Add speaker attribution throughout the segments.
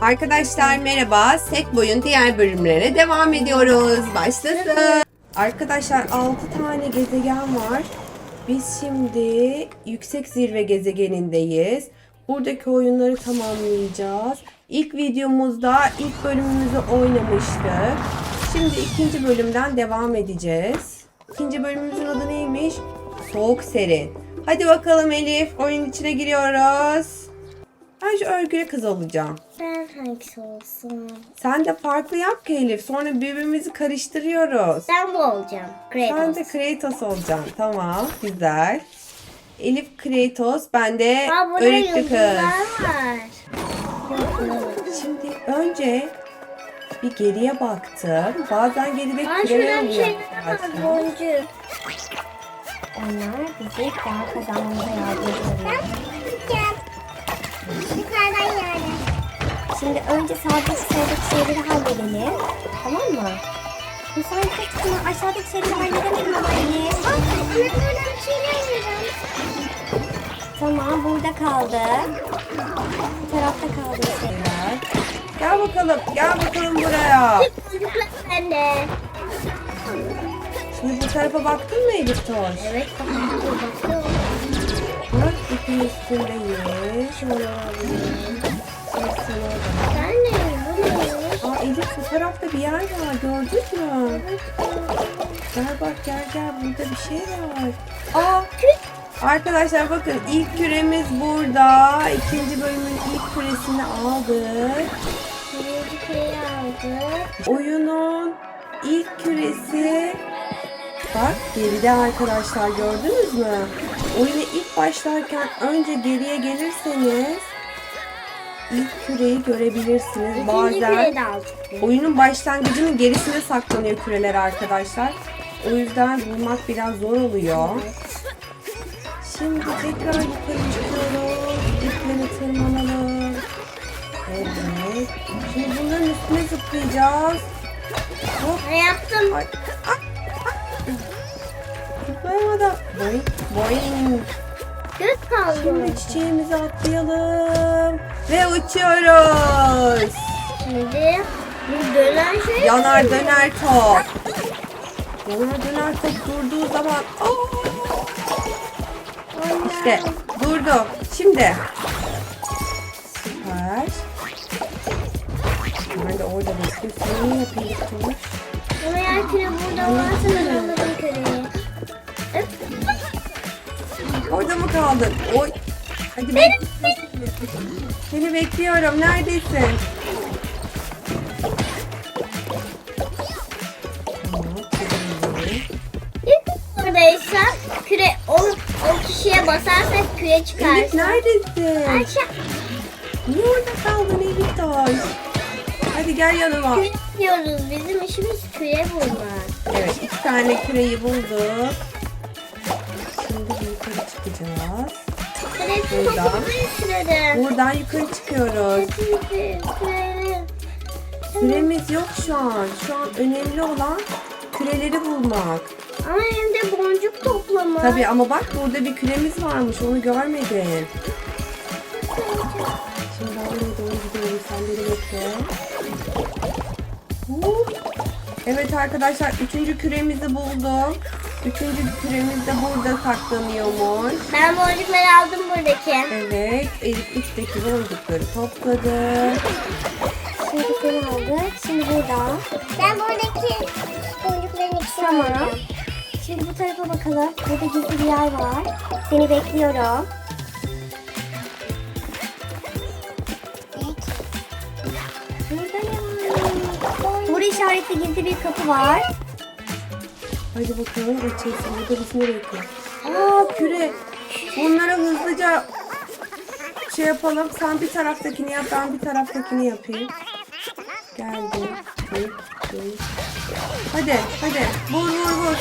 Speaker 1: Arkadaşlar merhaba. Set boyun diğer bölümlerine devam ediyoruz. Başlasın. Arkadaşlar 6 tane gezegen var. Biz şimdi yüksek zirve gezegenindeyiz. Buradaki oyunları tamamlayacağız. İlk videomuzda ilk bölümümüzü oynamıştık. Şimdi ikinci bölümden devam edeceğiz. İkinci bölümümüzün adı neymiş? Soğuk serin. Hadi bakalım Elif oyun içine giriyoruz. Ben şu örgülü kız olacağım.
Speaker 2: Ben hangisi olsun?
Speaker 1: Sen de farklı yap ki Elif. Sonra birbirimizi karıştırıyoruz.
Speaker 2: Ben bu olacağım. Kratos.
Speaker 1: Sen de Kratos olacaksın. Tamam. Güzel. Elif Kratos. Ben de
Speaker 2: Aa, burada
Speaker 1: örgülü
Speaker 2: yıldızlar
Speaker 1: kız.
Speaker 2: var.
Speaker 1: Şimdi önce bir geriye baktım. Bazen geride
Speaker 2: Aa
Speaker 1: küreler
Speaker 2: şurada bir
Speaker 1: oluyor.
Speaker 2: şey
Speaker 1: arkadaşlar.
Speaker 2: Boncuk. Onlar bize daha kazanmamıza yardımcı oluyor. Yukarıdan yani. Şimdi önce sağdaki soldaki şeyleri halledelim. Tamam mı? Bu sayfa kısmı aşağıdaki şeyleri halledemedim ama anne. Bir şeyler. Tamam burada kaldı. Bu tarafta kaldı şeyler.
Speaker 1: Gel bakalım. Gel bakalım buraya.
Speaker 2: Çocuklar bende.
Speaker 1: Şimdi bu tarafa baktın mı Elif Toş?
Speaker 2: Evet bakıyorum.
Speaker 1: Bak ipin üstündeyiz.
Speaker 2: Şöyle alayım.
Speaker 1: Hepsini orada.
Speaker 2: De bu neymiş?
Speaker 1: Aa Elif bu tarafta bir yer var. Gördün mü? Gel bak gel gel burada bir şey var. Aa Arkadaşlar bakın ilk küremiz burada. İkinci bölümün ilk küresini aldık.
Speaker 2: Birinci küreyi aldık.
Speaker 1: Oyunun ilk küresi bak geride arkadaşlar gördünüz mü? Oyuna ilk başlarken önce geriye gelirseniz ilk küreyi görebilirsiniz.
Speaker 2: İkinci
Speaker 1: Bazen
Speaker 2: küreyi de aldık.
Speaker 1: oyunun başlangıcının gerisine saklanıyor küreler arkadaşlar. O yüzden bulmak biraz zor oluyor. Şimdi tekrar yukarı çıkıyoruz. İpleri tırmanalım. Evet. Şimdi bunların üstüne zıplayacağız. Hop.
Speaker 2: Ne yaptım?
Speaker 1: Ay. Ah, ah. Zıplayamadım. Boing. Boing.
Speaker 2: Göz kaldı.
Speaker 1: Şimdi çiçeğimizi atlayalım. Ve uçuyoruz.
Speaker 2: Şimdi bu dönen şey
Speaker 1: Yanar döner top. Yanar döner top durduğu zaman Aa! işte durdu. Şimdi süper. Ben de orada bekliyorum. Sen ne yapıyorsun?
Speaker 2: Ama eğer küre burada varsa
Speaker 1: Orada mı kaldın? Oy. Hadi bek. Seni bekliyorum. Neredesin?
Speaker 2: Buradaysa küre o, o kişiye basarsak küre
Speaker 1: Elif
Speaker 2: çıkarsa.
Speaker 1: neredesin?
Speaker 2: Aşağı.
Speaker 1: Niye orada kaldın Elif Taş? Hadi gel yanıma.
Speaker 2: Küre diyoruz. Bizim işimiz küre bulmak.
Speaker 1: Evet iki tane küreyi bulduk. Çıkacağız. Buradan. Buradan yukarı çıkıyoruz. Süremiz yok şu an. Şu an önemli olan küreleri bulmak.
Speaker 2: Ama hem de boncuk toplama.
Speaker 1: Tabii ama bak burada bir küremiz varmış onu görmedin. Şimdi ben oraya doğru gidiyorum. Sen beni bekle. Evet arkadaşlar üçüncü küremizi buldum. Üçüncü küremiz de burada saklanıyormuş.
Speaker 2: Ben boncukları aldım buradaki.
Speaker 1: Evet Elif üstteki boncukları topladı.
Speaker 2: Boncukları aldık. Şimdi burada. Ben buradaki boncukların ikisini tamam. Şimdi bu tarafa bakalım. Burada gizli bir yer var. Seni bekliyorum. Burada ne var? Burada işaretli gizli bir kapı var.
Speaker 1: Hadi bakalım açılsın. Nereye koy? Aa küre. Bunlara hızlıca şey yapalım. Sen bir taraftakini yap, ben bir taraftakini yapayım. Geldi. Hadi, hadi. Vur, vur, vur.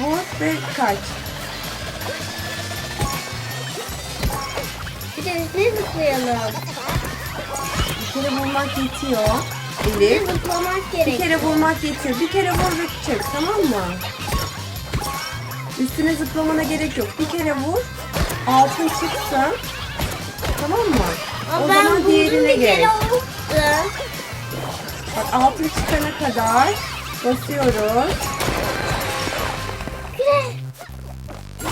Speaker 1: Vur ve kaç.
Speaker 2: Bir de üstüne zıplayalım.
Speaker 1: Bir kere vurmak yetiyor.
Speaker 2: Bir
Speaker 1: Elif.
Speaker 2: zıplamak
Speaker 1: Bir
Speaker 2: gerek.
Speaker 1: kere vurmak yetiyor. Bir kere vur ve çık. Tamam mı? Üstüne zıplamana gerek yok. Bir kere vur. Altın çıksın. Tamam mı? O
Speaker 3: ben
Speaker 1: zaman diğerine
Speaker 3: bir
Speaker 1: geç. Bak altın çıkana kadar basıyoruz.
Speaker 3: Küre.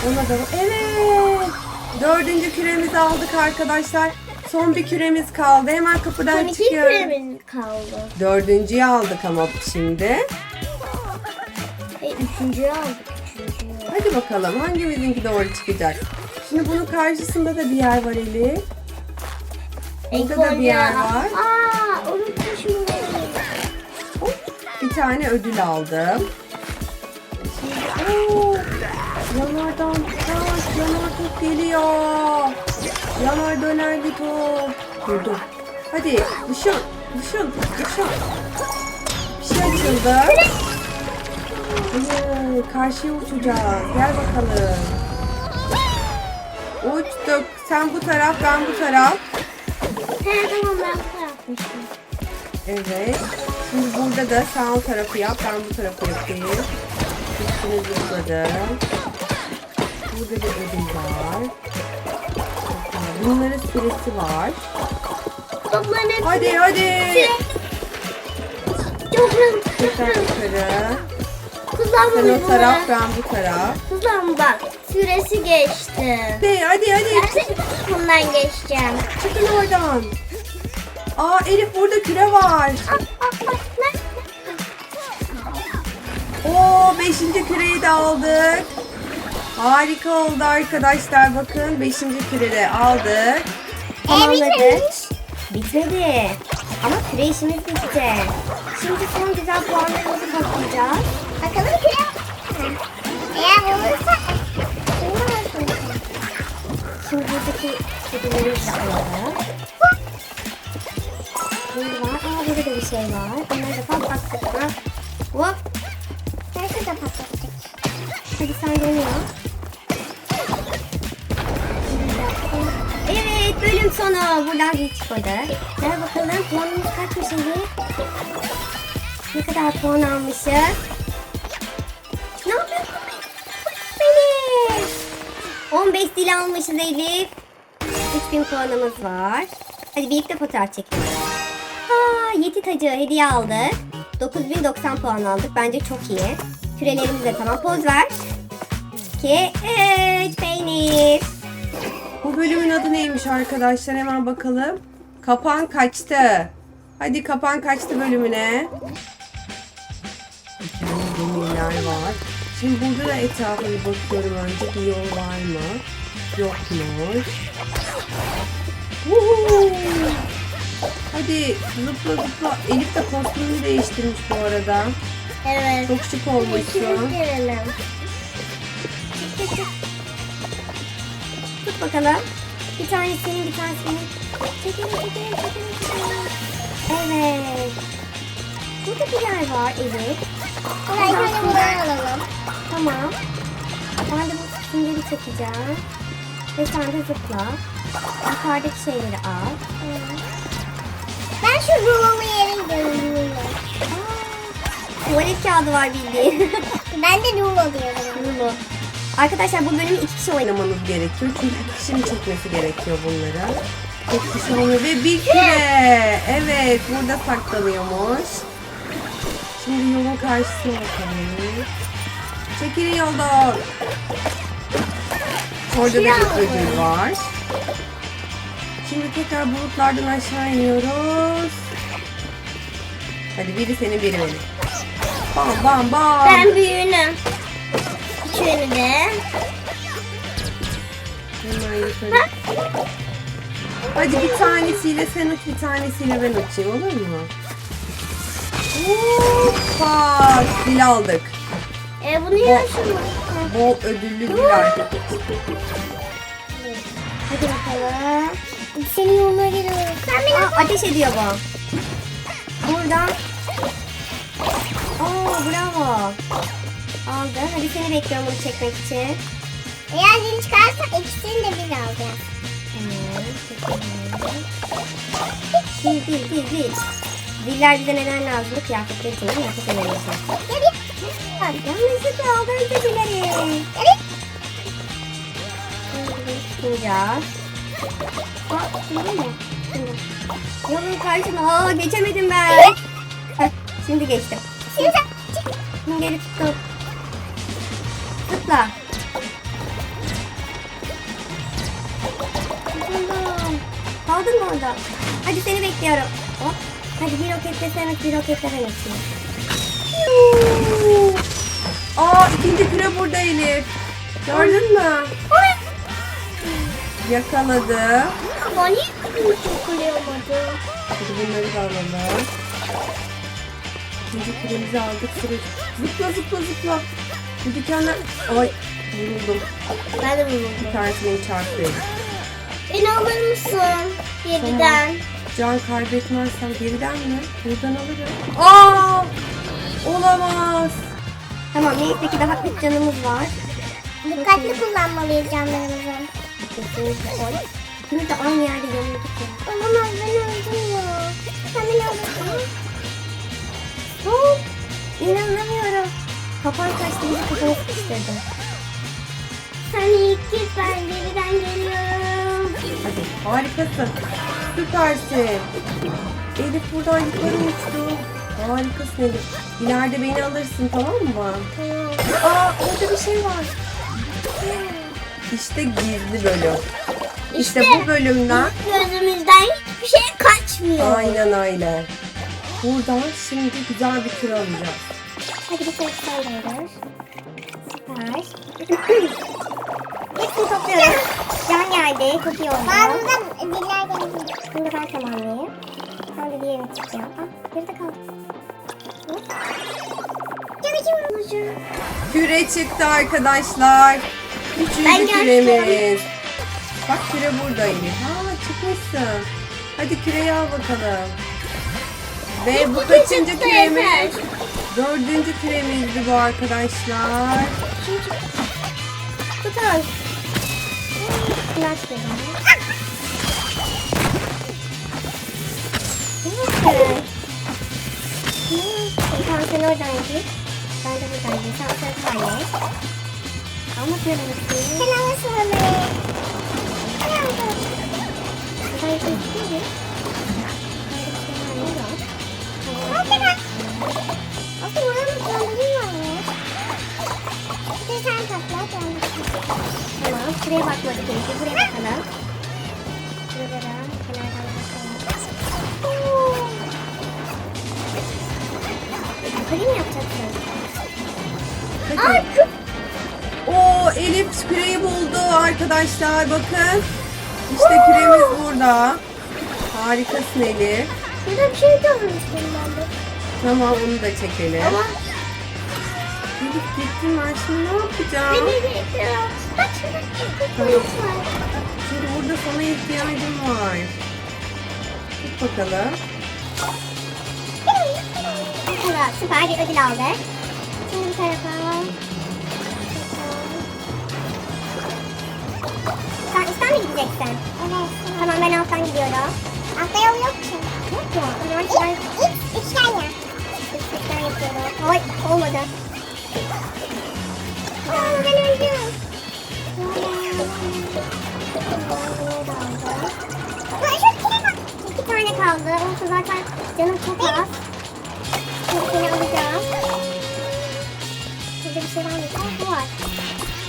Speaker 1: Ona da evet. Dördüncü küremizi aldık arkadaşlar. Son bir küremiz kaldı. Hemen kapıdan
Speaker 3: Son iki
Speaker 1: çıkıyoruz.
Speaker 3: küremiz kaldı.
Speaker 1: Dördüncüyü aldık ama şimdi.
Speaker 3: E, üçüncüyü aldık. Üçüncüyü.
Speaker 1: Hadi bakalım hangimizinki doğru çıkacak. Şimdi bunun karşısında da bir yer var Elif. Burada da bir yer var.
Speaker 3: Aa unutmuşum.
Speaker 1: Bir tane ödül aldım. Şimdi, oo, yanardan kaç, yanar top geliyor. Yanar döner bir top. Durdu. Hadi düşün, düşün, düşün. Bir şey açıldı. Hayır, karşıya uçacağız. Gel bakalım. Uçtuk. Sen bu taraf, ben bu taraf.
Speaker 3: He tamam ben bu yapmıştım.
Speaker 1: Evet. Şimdi burada da sağ tarafı yap. Ben bu tarafı yapayım. Üstüne zıpladım. Burada bir ödül var. Bunların süresi var.
Speaker 3: Topların hepsini.
Speaker 1: Hadi hadi.
Speaker 3: Hızlı.
Speaker 1: Tekrar yukarı. Sen
Speaker 3: Kullanmadım
Speaker 1: o taraf, ben bu taraf.
Speaker 3: Kızım bak süresi geçti.
Speaker 1: Hadi hadi hadi.
Speaker 3: Ben bundan geçeceğim.
Speaker 1: Çıkın oradan. Aa Elif burada küre var. Oo beşinci küreyi de aldık. Harika oldu arkadaşlar. Bakın beşinci küreyi de aldık.
Speaker 3: Tamamladık. Bitmedi. Ama küre işimiz bitti. Şimdi son güzel puanlarımızı toplayacağız. Bakalım küre. Eğer olursa Şimdi buradaki ödüllerimizi de alalım. Burada var. Aa burada da bir şey var. Onları da patlattık? Hop. Nerede de patlattık? Hadi sen dönüyor. Bölüm sonu. Buradan bir çıkmadı. Gel bakalım puanımız kaçmış şimdi? Ne kadar puan almışız? Ne yapıyorsun? Beni. 15 dil almışız Elif. 3000 puanımız var. Hadi birlikte fotoğraf çekelim. Ha, Yeti tacı hediye aldık. 9090 puan aldık. Bence çok iyi. Kürelerimiz de tamam. Poz ver. 2, 3, peynir.
Speaker 1: Bu bölümün adı neymiş arkadaşlar? Hemen bakalım. Kapan kaçtı. Hadi kapan kaçtı bölümüne. Demirler var. Şimdi burada da etrafa bir bakıyorum önce. Bir yol var mı? Yokmuş. Woohoo! Hadi zıpla zıpla. Elif de kostümünü değiştirmiş bu arada.
Speaker 3: Evet.
Speaker 1: Çok şık olmuşsun.
Speaker 3: Girelim. Tut bakalım. Bir tane senin, bir tane senin. Çekelim, çekelim, çekelim, çekelim. Evet. Burada bir yer var, evet.
Speaker 4: Hayır, hadi bunları alalım.
Speaker 3: Tamam. Ben de bu süngeri çekeceğim. Ve sen de zıpla. Yukarıdaki şeyleri al.
Speaker 4: Ben şu rulomu yere gidiyorum.
Speaker 3: Aa, tuvalet kağıdı var bildiğin.
Speaker 4: Ben de rulo diyorum.
Speaker 3: Rulo. Arkadaşlar bu bölümü iki kişi
Speaker 1: oynamanız gerekiyor. Çünkü iki kişinin çekmesi gerekiyor bunları. Tek kişi olmuyor ve bir küre. Evet burada saklanıyormuş. Şimdi yolun karşısına bakalım. Çekilin yoldan. Orada da bir ödül var. Şimdi tekrar bulutlardan aşağı iniyoruz. Hadi biri senin biri benim. Bam bam bam.
Speaker 3: Ben büyüğünü.
Speaker 4: Küçüğünü de.
Speaker 1: Hemen yukarı. Hadi bir tanesiyle sen uç, bir tanesiyle ben uçayım olur mu? Hoppa! Dil aldık.
Speaker 4: E bunu yaşadım.
Speaker 1: Bol ödüllü dil aldık.
Speaker 3: Hadi bakalım.
Speaker 4: Senin yoluna giriyorum. Sen beni
Speaker 3: Aa, ateş ediyor bu. Buradan. Oo bravo. Aldın. Hadi seni bekliyorum bunu çekmek için.
Speaker 4: eğer zil çıkarsa ikisini de biz alacağız.
Speaker 3: Değil değil değil değil. Diller bize neden lazım? Kıyafetler için değil mi? Alıyoruz.
Speaker 4: Gel gel.
Speaker 3: Yanlışlıkla aldı özür dilerim. Şimdi Tutacağız. Aa, değil mi?
Speaker 5: üstünde. Yolun karşına. Aa, geçemedim ben. Heh, şimdi geçtim.
Speaker 2: Şimdi
Speaker 5: Şimdi geri tuttum. Buldum. Kaldın mı orada? Hadi seni bekliyorum. Hop. Hadi bir roket desene bir roketle ben geçeyim.
Speaker 1: Aa ikinci küre burada Elif. Gördün mü? Yakaladı.
Speaker 2: Ama niye kırmızı koyamadım?
Speaker 1: Hadi bunları da alalım. İkinci küremizi aldık. Zıpla zıpla zıpla. Bu dikenler... Ay vuruldum.
Speaker 2: Ben de
Speaker 1: Bir
Speaker 2: buldum.
Speaker 1: tanesi beni çarptı.
Speaker 2: Beni alır mısın? Yeniden.
Speaker 1: Can kaybetmezsem geriden mi? Buradan alırım. Aa! Olamaz.
Speaker 5: Tamam neyse ki daha üç canımız var.
Speaker 2: Dikkatli kullanmalıyız canlarımızı.
Speaker 5: Kesinlikle. İkimiz de aynı yerde yanıyorduk ya.
Speaker 2: Olamaz ben öldüm ya. Sen beni alırsın.
Speaker 5: Hop. İnanamıyorum. Kaçtı bizi kafana sıkıştırdı.
Speaker 2: Sen ilk git ben geriden geliyorum.
Speaker 1: Hadi harikasın. Süpersin. Elif buradan yukarı uçtu. Harikasın Elif. İleride beni alırsın tamam mı?
Speaker 2: Tamam.
Speaker 1: Aa orada bir şey var. İşte gizli bölüm. İşte,
Speaker 2: İşte.
Speaker 1: bu bölümden
Speaker 2: Gözümüzden hiçbir şey kaçmıyor.
Speaker 1: aynen öyle. Buradan şimdi güzel bir tur alacağız.
Speaker 5: Hadi bir kere sayılır. Süper. Hepsini topluyorum. Can geldi. Çok iyi oldu.
Speaker 2: Ben buradan diller geldim.
Speaker 5: Bunu da ben tamamlayayım. Sen de diğerini çıkıyor. Ah, geride kaldı. Hop.
Speaker 1: Küre çıktı arkadaşlar. Üçüncü
Speaker 2: Ben
Speaker 1: küremiz. Bak küre burada Elif. Ha çıkmışsın. Hadi küreyi al bakalım. Ve bu kaçıncı küremiz? Dördüncü küremizdi bu arkadaşlar.
Speaker 5: Bunlar çıkıyor. Evet. Tamam sen oradan git. Ben de buradan gideyim. Sen sen hallet. Ama şöyle bakayım.
Speaker 2: Sen onu. Sen aldın.
Speaker 5: Ben şimdi gidiyorum. Ben de bir şey var.
Speaker 2: Hadi
Speaker 5: Şuraya bakmadık önce. Buraya bakalım. Buralara kenardan bakalım. Yukarı mı yapacaksın?
Speaker 1: Hadi. Oo Elif küreyi buldu arkadaşlar bakın. İşte küremiz burada. Harikasın Elif.
Speaker 2: Şurada bir şey görmüştüm ben de.
Speaker 1: Tamam onu da çekelim.
Speaker 2: Ama
Speaker 1: Elif ben şimdi ne yapacağım?
Speaker 2: beni bekliyor. Bak şurada bir polis var.
Speaker 1: Şimdi burada sana ihtiyacım var. Tut bakalım.
Speaker 5: Mesela süper bir ödül aldık. Şimdi bu tarafa. Sen üstten mi gideceksin?
Speaker 2: Evet.
Speaker 5: Tamam ben alttan gidiyorum.
Speaker 2: Altta yol yok ki.
Speaker 5: Yok ya. O zaman
Speaker 2: İlk,
Speaker 5: ben
Speaker 2: ilk üçgen ya.
Speaker 5: üstten yapıyorum. Oy olmadı.
Speaker 2: Aa, ben öldüm.
Speaker 5: Kaldı. Olsun zaten canım çok az. Şimdi seni alacağım. Burada bir şey var mı? Aa bu var.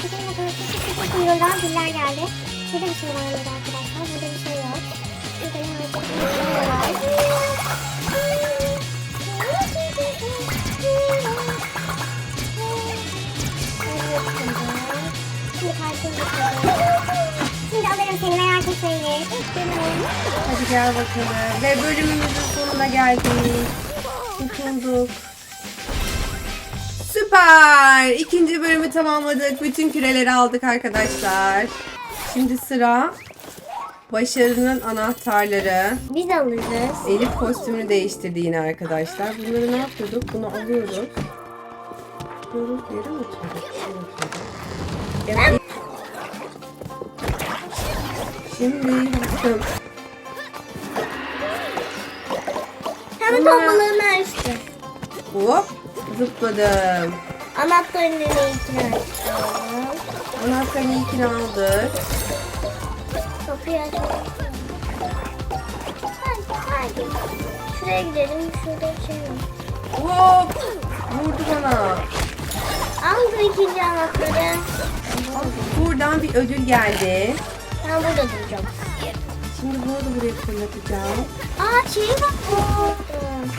Speaker 5: Şurada bakalım. Sıkı kuyruğundan diller geldi. Burada bir şey var mıydı arkadaşlar? Burada bir şey yok. Burada ne var? Burada şey var. Şimdi karşıya bakalım. Şimdi alırım seni merak etmeyin.
Speaker 1: Hadi gel bakalım. Ve bölümümüzün sonuna geldik. Kurtulduk. Süper. İkinci bölümü tamamladık. Bütün küreleri aldık arkadaşlar. Şimdi sıra başarının anahtarları.
Speaker 5: Biz alırız.
Speaker 1: Elif kostümünü değiştirdi yine arkadaşlar. Bunları ne yapıyorduk? Bunu alıyoruz. Alıyoruz. Yere mi atıyorduk? Evet. Şimdi baktım.
Speaker 2: Hemen tombalığını açtı.
Speaker 1: Hop zıpladım.
Speaker 2: Anahtarın içine açtı.
Speaker 1: Anahtarın ilkini aldık.
Speaker 2: Kapıyı açtı.
Speaker 5: şuraya gidelim. Şurada şey.
Speaker 1: Hop! Vurdu bana.
Speaker 5: Aldı ikinci anahtarı.
Speaker 1: Buradan bir ödül geldi.
Speaker 5: Ben burada duracağım.
Speaker 1: Şimdi bunu da buraya fırlatacağım.
Speaker 5: Aa şey bak bu.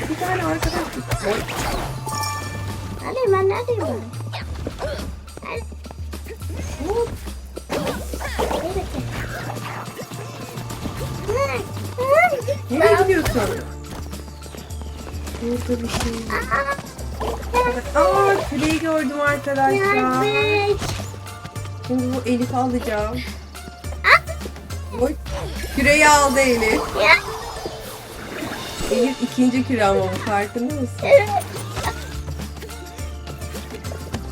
Speaker 1: Bir tane arkadaş. Oy.
Speaker 5: Neredeyim ben neredeyim ben?
Speaker 1: Hop. Nereye gidiyorsun? Burada bir şey. Aa küreyi gördüm arkadaşlar.
Speaker 5: Nerede?
Speaker 1: Şimdi bu Elif'i alacağım. Oy. Küreyi aldı Elif. Elif ikinci küre ama bu farkında mısın?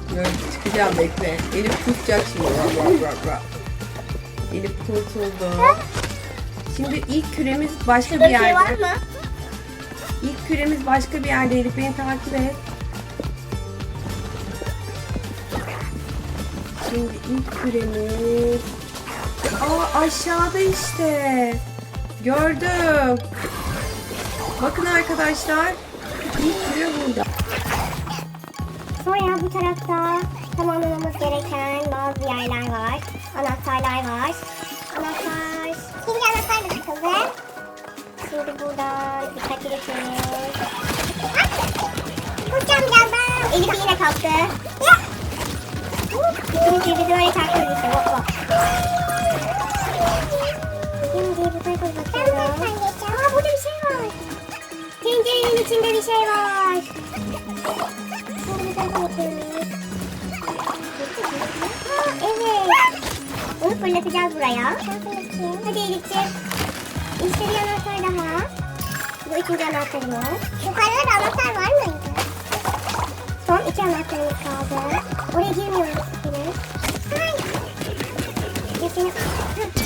Speaker 1: Dur çıkacağım bekle. Elif tutacak şimdi. Bak, bak, bak, bak. Elif kurtuldu. Şimdi ilk küremiz başka bir
Speaker 5: şey var
Speaker 1: yerde.
Speaker 5: mı?
Speaker 1: İlk küremiz başka bir yerde Elif beni takip et. Şimdi ilk küremiz... Aa aşağıda işte. Gördüm. Bakın arkadaşlar. İlk küre burada.
Speaker 5: Sonra bu tarafta tamamlamamız gereken bazı yerler var. Anahtarlar var. Anahtar.
Speaker 4: Şimdi anahtar da takıldı.
Speaker 5: Şimdi burada dikkat edeceğiz.
Speaker 4: Vuracağım birazdan.
Speaker 5: Elif yine kalktı.
Speaker 4: Ya.
Speaker 5: İkinci bizi öyle takip ediyor. Hop hop. Şimdi tarafa
Speaker 4: Ben
Speaker 5: bakalım. Aa burada bir şey var. Tencerenin içinde bir şey var. Bir tarafa bakıyoruz. Aa, evet. Onu fırlatacağız buraya. Hadi Elif'ciğim. İşte bir anahtar daha. Bu üçüncü anahtarımız.
Speaker 4: Yukarıda da anahtar var mıydı?
Speaker 5: Son iki anahtarımız kaldı. Oraya girmiyoruz henüz. Hepsini... Hı,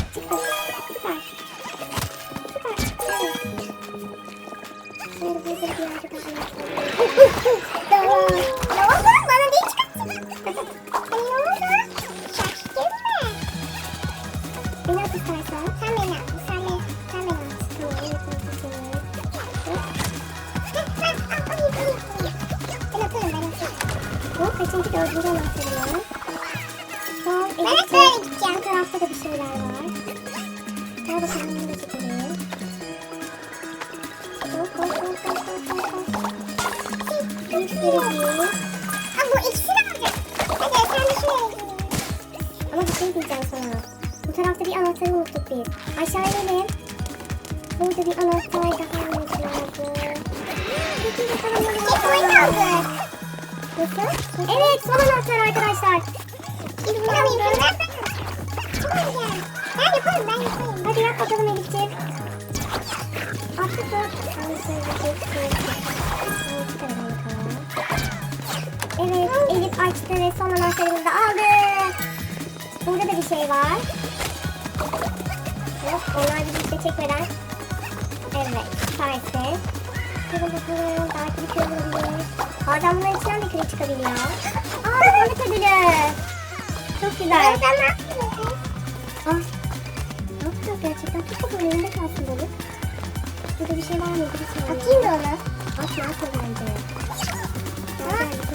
Speaker 5: kaçıncı dördüncü anahtarımız? Son
Speaker 4: Ben hep
Speaker 5: elli-
Speaker 4: böyle gideceğim.
Speaker 5: Bu tarafta da bir şeyler var. Gel bakalım bunu da çekelim. Göstereyim.
Speaker 4: Ha, bu ikisini alacak. Hadi sen de şuraya.
Speaker 5: Ama bir şey diyeceğim sana. Bu tarafta bir anahtarı unuttuk biz. Aşağı inelim. Burada bir anahtar daha olması lazım. Peki bakalım ne. Nasıl? Evet son anahtar arkadaşlar.
Speaker 4: İlk bunu alayım. Ben yaparım, ben yaparım.
Speaker 5: Hadi yap bakalım Elif'ciğim. Attık mı? Evet, Elif açtı ve son anahtarımızı aldı. Burada da bir şey var. Hop, onlar bizi işte çekmeden. Evet, süpersin. Bakalım bakalım, belki bir şey olabilir. Bazen bunların içinden de küre çıkabiliyor. Aa, balık ödülü. Çok güzel.
Speaker 4: Ben ne yapıyorsun?
Speaker 5: Ah. Ne yapacağız gerçekten? Tut bakalım elinde kalsın balık. Burada bir şey var mı? Şey
Speaker 4: Atayım da onu.
Speaker 5: Atma atma bence.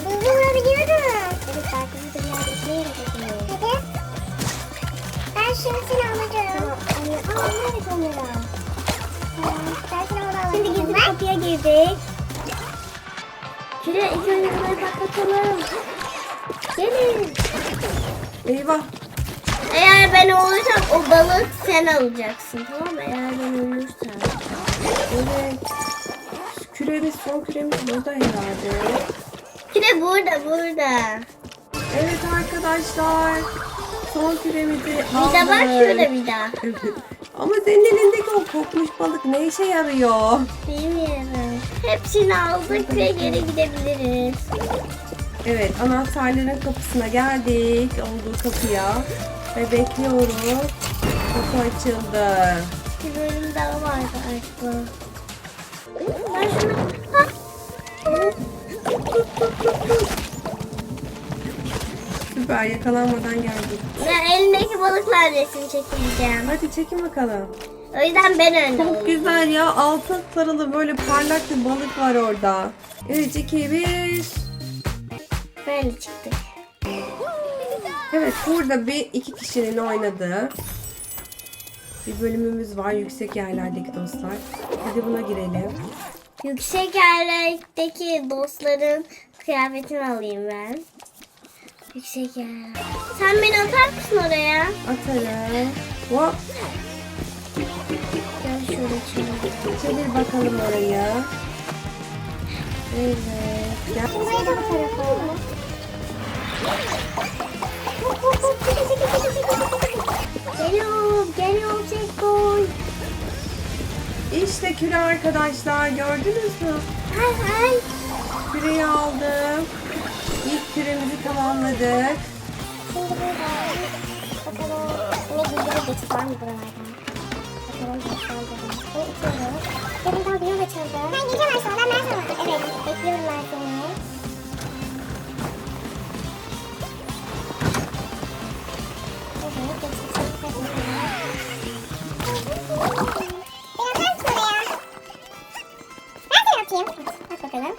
Speaker 4: Hızlı vurabiliyorum.
Speaker 5: Evet burada bir yerde işine yarayacak.
Speaker 4: Hadi. Ben şunsunu alacağım.
Speaker 5: Tamam. Aa evet onlara.
Speaker 4: Ben şunu alacağım.
Speaker 5: Şimdi gizli bir kapıya girdik. Şuraya ilk önce bunları patlatalım. Gelin.
Speaker 1: Eyvah.
Speaker 5: Eğer ben olursam o balık sen alacaksın tamam mı? Eğer ben ölürsem.
Speaker 1: Evet. Küremiz son küremiz burada herhalde.
Speaker 5: Kire burada burada.
Speaker 1: Evet arkadaşlar. Son
Speaker 5: Bir
Speaker 1: aldık.
Speaker 5: de bak şurada bir daha.
Speaker 1: Evet. Ama senin elindeki o kokmuş balık ne işe yarıyor?
Speaker 5: Bilmiyorum. Hepsini aldık ve geri gidebiliriz.
Speaker 1: Evet anahtarların kapısına geldik. Olduğu kapıya. Ve bekliyoruz. Kapı açıldı.
Speaker 5: Bir bölüm daha vardı aslında. Ben şunu... Ha!
Speaker 1: Süper yakalanmadan geldik.
Speaker 5: Ben elindeki balıklar resim çekeceğim.
Speaker 1: Hadi çekin bakalım.
Speaker 2: O yüzden ben önde
Speaker 1: Çok güzel ya. Altın sarılı böyle parlak bir balık var orada. 3, 2, 1.
Speaker 2: Böyle çıktık.
Speaker 1: Evet burada bir iki kişinin oynadığı bir bölümümüz var. Yüksek yerlerdeki dostlar. Hadi buna girelim.
Speaker 2: Yüksek yerlerdeki dostların kıyafetini alayım ben. Yüksek yerler. Sen beni atar mısın oraya?
Speaker 1: Atarım. Hop.
Speaker 2: Gel şöyle çevir.
Speaker 1: Çevir bakalım orayı. Evet. Gel.
Speaker 4: Buraya da bu tarafa.
Speaker 2: Geliyorum, geliyorum Sekkoy.
Speaker 1: İşte küre arkadaşlar gördünüz mü?
Speaker 2: Hay hay.
Speaker 1: Küreyi aldım. İlk küremizi tamamladık.
Speaker 4: Şimdi buradan bakalım ne bildirim geçit var mı buralardan? Bakalım? Bunu itiyoruz. Yarın daha bir yol açıldı. Ben gideceğim aşağıdan ben sana. Evet bekliyorum ben seni. Evet geçit çok kaçırdım. Ben de atayım. At bakalım.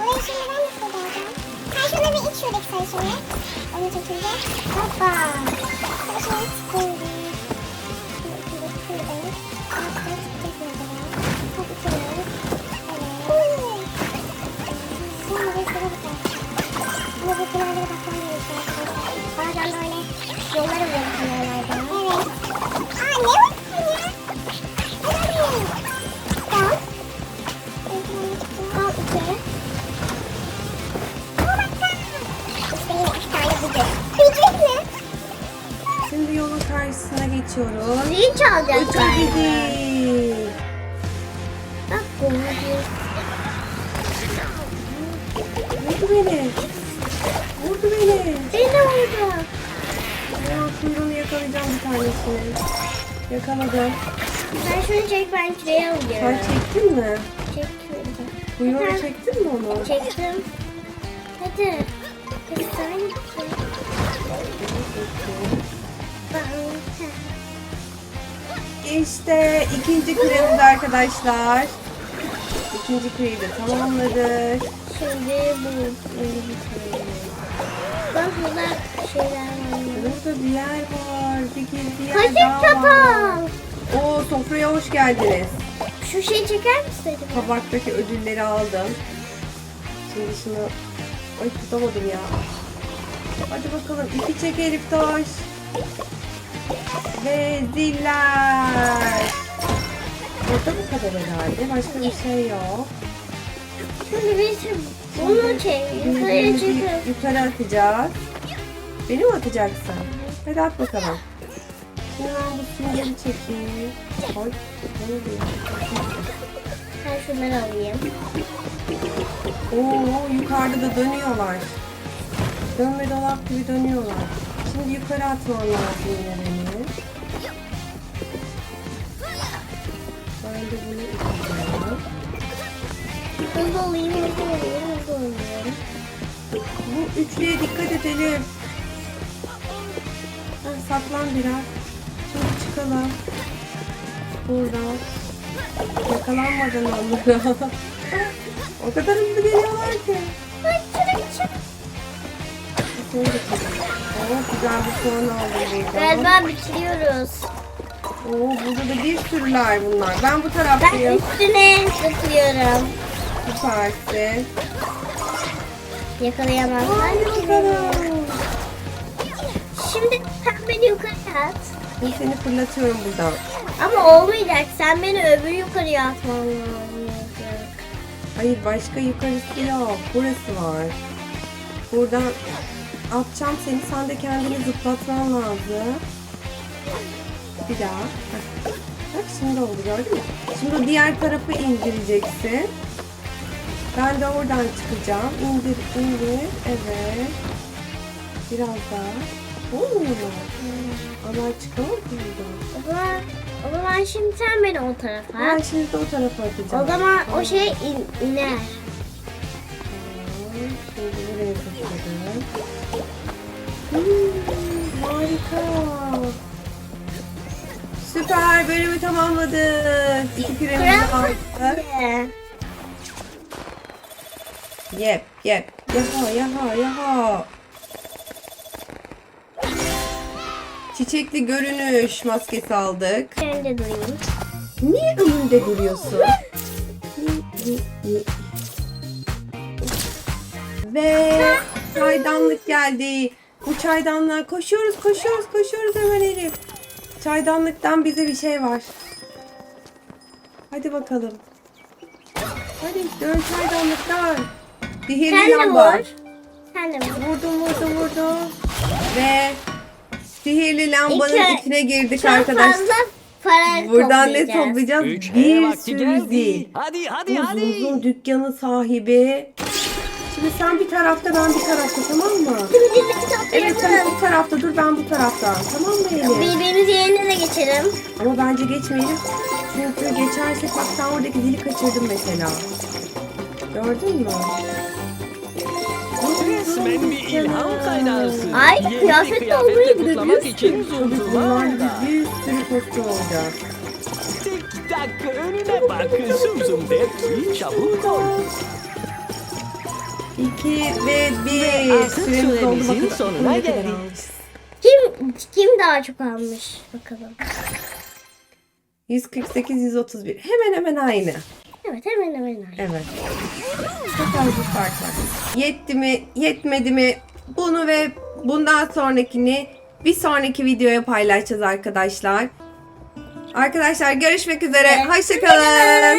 Speaker 4: Oraya şimdi ben nasıl geleceğim? Sen şuna bir iç şuradaki sarışını. Onu çekince. Hoppa. Sarışını çıkıyoruz. Şimdi içindeki kırdım. Altına çıkacak mesela. Çok içiyoruz. Evet. Şimdi de sıra bu taraf. Ama bu kenarlara bakmam gerekiyor arkadaşlar. Bazen böyle yollar oluyor bu kenarlarda. Evet. Aa ne var
Speaker 1: geçiyoruz.
Speaker 2: Zil çalacak
Speaker 1: Uçur
Speaker 2: galiba. Bak bu.
Speaker 1: Vurdu beni. Vurdu beni.
Speaker 2: Beni orada.
Speaker 1: Ya kuyruğunu yakalayacağım bir tanesini. Yakaladım.
Speaker 2: Sen şunu çek ben
Speaker 1: Sen
Speaker 2: alıyorum.
Speaker 1: çektin mi?
Speaker 2: Çek şöyle.
Speaker 1: Kuyruğunu çektin mi onu?
Speaker 2: Çektim. Hadi. Hadi sen çek. Ben-
Speaker 1: İşte ikinci küremiz arkadaşlar. İkinci küreyi de tamamladık.
Speaker 2: Şimdi bu. Bak burada şeyler var.
Speaker 1: Burada bir yer var. Bir gizli yer
Speaker 2: Kaşık
Speaker 1: daha var.
Speaker 2: çatal.
Speaker 1: Oo sofraya hoş geldiniz.
Speaker 2: Şu şeyi çeker misin acaba?
Speaker 1: Tabaktaki ödülleri aldım. Şimdi şunu... Ay tutamadım ya. Hadi bakalım ipi çek Elif Taş. Ve ziller. Burada bu kadar herhalde. Başka bir şey yok.
Speaker 2: Şimdi sürü bunu çek. Yukarıya
Speaker 1: Yüzümüzü
Speaker 2: çıkıp.
Speaker 1: yukarı atacağız. Beni mi atacaksın? Hadi at bakalım. Ben bu süngeri çekeyim. Ay, ne oluyor?
Speaker 2: Ben şunları alayım.
Speaker 1: Oo, yukarıda da dönüyorlar. Dönme dolap gibi dönüyorlar. Şimdi yukarı atman lazım yine beni. Ben de bunu iteceğim.
Speaker 2: Hızlı olayım, hızlı olayım, hızlı olayım.
Speaker 1: Bu üçlüye dikkat edelim. Ha, saklan biraz. Şimdi çıkalım. Buradan. Yakalanmadan onlara. o kadar hızlı geliyorlar ki.
Speaker 2: Ay çabuk çabuk.
Speaker 1: Oo, güzel bir puan aldım.
Speaker 2: Galiba bitiriyoruz.
Speaker 1: Oo, burada da bir sürüler bunlar. Ben bu
Speaker 2: Ben
Speaker 1: taraftayım.
Speaker 2: üstüne zıplıyorum.
Speaker 1: Süpersin.
Speaker 2: Yakalayamazlar
Speaker 1: Hadi bakalım.
Speaker 2: Şimdi sen beni yukarı at.
Speaker 1: Şimdi seni fırlatıyorum buradan.
Speaker 2: Ama olmayacak. Sen beni öbür yukarıya atman lazım.
Speaker 1: Hayır başka yukarısı yok. Burası var. Buradan atacağım seni. Sen de kendini zıplatman lazım. Bir daha. Bak, Bak şimdi oldu gördün mü? Şimdi diğer tarafı indireceksin. Ben de oradan çıkacağım. İndir, indir. Evet. Biraz daha. Olmuyor mu? Ama ki buradan.
Speaker 2: O zaman, o zaman şimdi sen beni o tarafa
Speaker 1: Ben şimdi de o tarafa atacağım.
Speaker 2: O zaman o şey in, iner.
Speaker 1: Buraya. Hmm, Harika. Süper bölümü tamamladık. İki piramidi aldık. Yep yep. Yaha yaha yaha. Çiçekli görünüş maskesi aldık.
Speaker 2: Önce durayım.
Speaker 1: Niye önünde duruyorsun? Ve çaydanlık geldi. Bu çaydanlığa koşuyoruz, koşuyoruz, koşuyoruz hemen Elif. Çaydanlıktan bize bir şey var. Hadi bakalım. Hadi dön çaydanlıktan. Sihirli
Speaker 2: Sen de
Speaker 1: lamba.
Speaker 2: vur. Sen de vur.
Speaker 1: Vurdum, vurdum, vurdum. Ve sihirli lambanın
Speaker 2: İki-
Speaker 1: içine girdik
Speaker 2: Çok
Speaker 1: arkadaşlar.
Speaker 2: fazla para
Speaker 1: Buradan ne
Speaker 2: toplayacağız.
Speaker 6: Üç
Speaker 1: bir
Speaker 6: vakti
Speaker 1: sürü
Speaker 6: geldi.
Speaker 1: zil.
Speaker 6: Hadi hadi hadi.
Speaker 1: Zuzun dükkanı sahibi. Şimdi sen bir tarafta ben bir tarafta tamam mı?
Speaker 2: Birbirimizi
Speaker 1: Evet sen bu tarafta dur ben bu tarafta. Tamam mı Elif?
Speaker 2: Birbirimizi yerine de geçelim.
Speaker 1: Ama bence geçmeyelim. Çünkü geçersek bak sen oradaki zili kaçırdın mesela. Gördün mü?
Speaker 6: Resmen bir ilham kaynağısın.
Speaker 2: Ay,
Speaker 6: Yeni bir kıyafetle
Speaker 2: olduğu gibi
Speaker 6: kutlamak
Speaker 2: bir
Speaker 6: için Zuzu
Speaker 1: bunlarla
Speaker 6: var.
Speaker 1: bir bir sürü kostüm olacak.
Speaker 6: Tik tak önüne bak Zuzum Bepsi çabuk ol.
Speaker 1: İki ve bir.
Speaker 6: artık
Speaker 1: Süremiz
Speaker 6: sonuna geldik.
Speaker 2: Kim kim daha çok almış bakalım.
Speaker 1: 148, 131. Hemen hemen aynı.
Speaker 2: Evet hemen hemen aynı.
Speaker 1: Evet. Çok az bir fark var. Yetti mi, yetmedi mi? Bunu ve bundan sonrakini bir sonraki videoya paylaşacağız arkadaşlar. Arkadaşlar görüşmek üzere.
Speaker 2: Evet.
Speaker 1: Hoşçakalın.